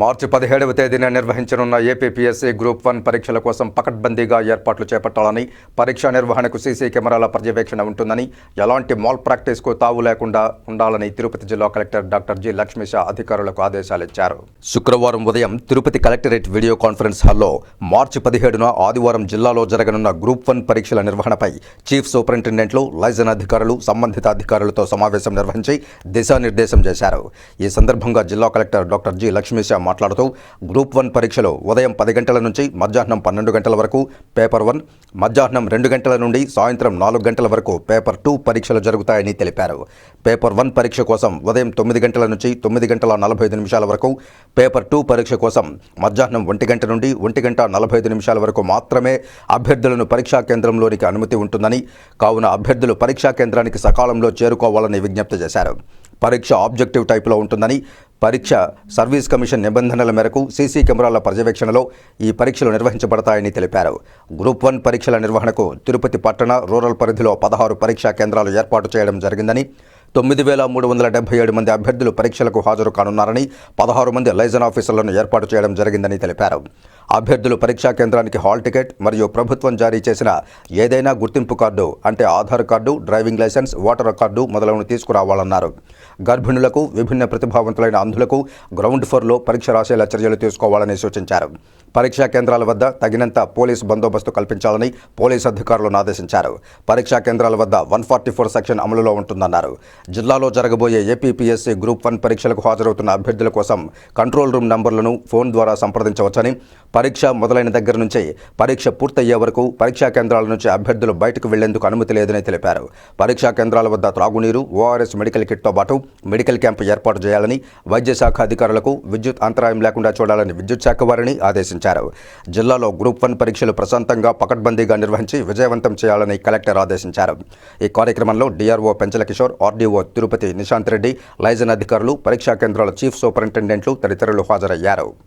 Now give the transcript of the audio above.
మార్చి పదిహేడవ తేదీన నిర్వహించనున్న ఏపీపీఎస్సీ గ్రూప్ వన్ పరీక్షల కోసం పకడ్బందీగా ఏర్పాట్లు చేపట్టాలని పరీక్షా నిర్వహణకు సీసీ కెమెరాల పర్యవేక్షణ ఉంటుందని ఎలాంటి మాల్ ప్రాక్టీస్కు తావు లేకుండా ఉండాలని తిరుపతి జిల్లా కలెక్టర్ డాక్టర్ జి లక్ష్మీష అధికారులకు ఆదేశాలిచ్చారు శుక్రవారం ఉదయం తిరుపతి కలెక్టరేట్ వీడియో కాన్ఫరెన్స్ హాల్లో మార్చి పదిహేడున ఆదివారం జిల్లాలో జరగనున్న గ్రూప్ వన్ పరీక్షల నిర్వహణపై చీఫ్ సూపరింటెండెంట్లు లైజన్ అధికారులు సంబంధిత అధికారులతో సమావేశం నిర్వహించి దిశానిర్దేశం చేశారు. ఈ సందర్భంగా జిల్లా కలెక్టర్ డాక్టర్ జి లక్ష్మీశ మాట్లాడుతూ గ్రూప్ వన్ పరీక్షలు ఉదయం పది గంటల నుంచి మధ్యాహ్నం పన్నెండు గంటల వరకు పేపర్ వన్ మధ్యాహ్నం రెండు గంటల నుండి సాయంత్రం నాలుగు గంటల వరకు పేపర్ టూ పరీక్షలు జరుగుతాయని తెలిపారు. పేపర్ వన్ పరీక్ష కోసం ఉదయం తొమ్మిది గంటల నుంచి తొమ్మిది గంటల నలభై ఐదు నిమిషాల వరకు పేపర్ టూ పరీక్ష కోసం మధ్యాహ్నం ఒంటి గంట నుండి ఒంటి గంట నలభై ఐదు నిమిషాల వరకు మాత్రమే అభ్యర్థులను పరీక్షా కేంద్రంలోనికి అనుమతి ఉంటుందని కావున అభ్యర్థులు పరీక్షా కేంద్రానికి సకాలంలో చేరుకోవాలని విజ్ఞప్తి చేశారు. పరీక్ష ఆబ్జెక్టివ్ టైపులో ఉంటుందని పరీక్ష సర్వీస్ కమిషన్ నిబంధనల మేరకు సీసీ కెమెరాల పర్యవేక్షణలో ఈ పరీక్షలు నిర్వహించబడతాయని తెలిపారు. గ్రూప్ వన్ పరీక్షల నిర్వహణకు తిరుపతి పట్టణ రూరల్ పరిధిలో పదహారు పరీక్షా కేంద్రాలు ఏర్పాటు చేయడం జరిగిందని తొమ్మిది వేల మూడు వందల డెబ్బై ఏడు మంది అభ్యర్థులు పరీక్షలకు హాజరు కానున్నారని పదహారు మంది లైజన్ ఆఫీసర్లను ఏర్పాటు చేయడం జరిగిందని తెలిపారు. అభ్యర్థులు పరీక్షా కేంద్రానికి హాల్ టికెట్ మరియు ప్రభుత్వం జారీ చేసిన ఏదైనా గుర్తింపు కార్డు అంటే Aadhaar card driving licence voter card మొదలైనవి తీసుకురావాలన్నారు. గర్భిణులకు విభిన్న ప్రతిభావంతులైన అంధులకు గ్రౌండ్ ఫ్లోర్లో పరీక్ష రాసేలా చర్యలు తీసుకోవాలని సూచించారు. పరీక్షా కేంద్రాల వద్ద తగినంత పోలీసు బందోబస్తు కల్పించాలని పోలీసు అధికారులను ఆదేశించారు. పరీక్షా కేంద్రాల వద్ద వన్ ఫార్టీ ఫోర్ సెక్షన్ అమలులో ఉంటుందన్నారు. జిల్లాలో జరగబోయే ఏపీపీఎస్సీ గ్రూప్ వన్ పరీక్షలకు హాజరవుతున్న అభ్యర్థుల కోసం కంట్రోల్ రూమ్ నంబర్లను ఫోన్ ద్వారా సంప్రదించవచ్చని పరీక్ష మొదలైన దగ్గర నుంచే పరీక్ష పూర్తయ్యే వరకు పరీక్షా కేంద్రాల నుంచి అభ్యర్థులు బయటకు వెళ్ళేందుకు అనుమతి లేదని తెలిపారు. పరీక్షా కేంద్రాల వద్ద త్రాగునీరు ఓఆర్ఎస్ మెడికల్ కిట్తో పాటు మెడికల్ క్యాంపు ఏర్పాటు చేయాలని వైద్య శాఖ అధికారులకు విద్యుత్ అంతరాయం లేకుండా చూడాలని విద్యుత్ శాఖ వారిని ఆదేశించారు జిల్లాలో గ్రూప్ వన్ పరీక్షలు ప్రశాంతంగా పకడ్బందీగా నిర్వహించి విజయవంతం చేయాలని కలెక్టర్ ఆదేశించారు. ఈ కార్యక్రమంలో DRO Penchala Kishore RDO Tirupati Nishanth Reddy liaison అధికారులు పరీక్షా కేంద్రాల చీఫ్ సూపరింటెండెంట్లు తదితరులు హాజరయ్యారు.